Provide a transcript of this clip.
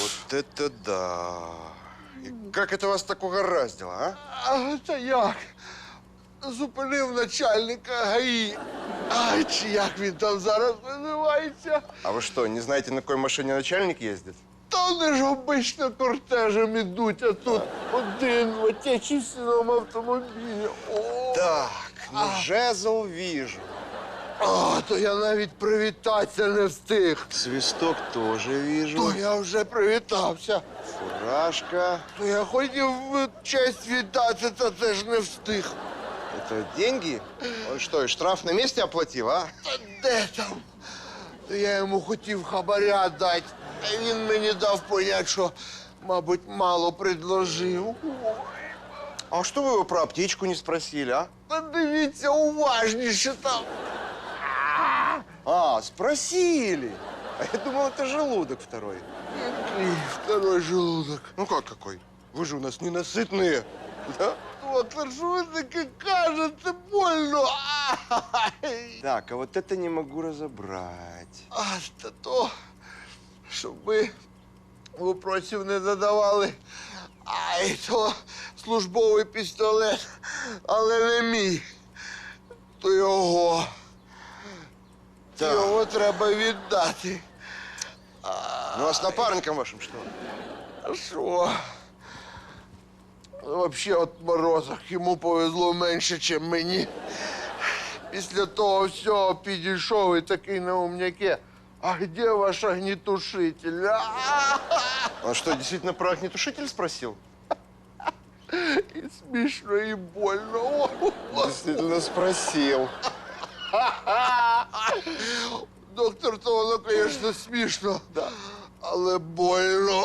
Вот это да. И как это вас так угораздило, а? А та як? Зупинив начальника ГАІ. Ай, чи як він там зараз називається? А вы что, не знаете, на какой машине начальник ездит? Та вони ж обично кортежем ідуть, а тут один в отечественному автомобілі. О, Так, ну жезл вижу. а, то я навіть привітатися не встиг. Свисток тоже вижу. То я вже привітався. Фуражка. То я хотів е, честь віддати, та теж не встиг. Это деньги? Он что, и штраф на месте оплатил, а? Та де там? То я йому хотів хабаря дати, а він мені дав понять, що, мабуть, мало предложив. А что вы его про аптечку не спросили, а? Та дивіться уважніше там. А, спросили. А я думал, это желудок второй. Який второй желудок. Ну как какой? Вы же у нас ненасытные. Да? От а що ви таке кажете, больно. Ай! Так, а вот это не могу разобрать. А, та то, щоб ви вопросів не задавали. Ай, то службовий пістолет, але не мій. То його. Так. Його треба віддати. Ну а с напарником вашим что? А що? Вообще от морозах йому повезло менше, ніж мені. Після того всього підійшов і такий на умняке. А где ваш огнетушитель? А! Он что, действительно про огнетушитель спросил? І смішно, і больно. О, Действительно спросил. Доктор, то воно, звісно, смішно, але больно.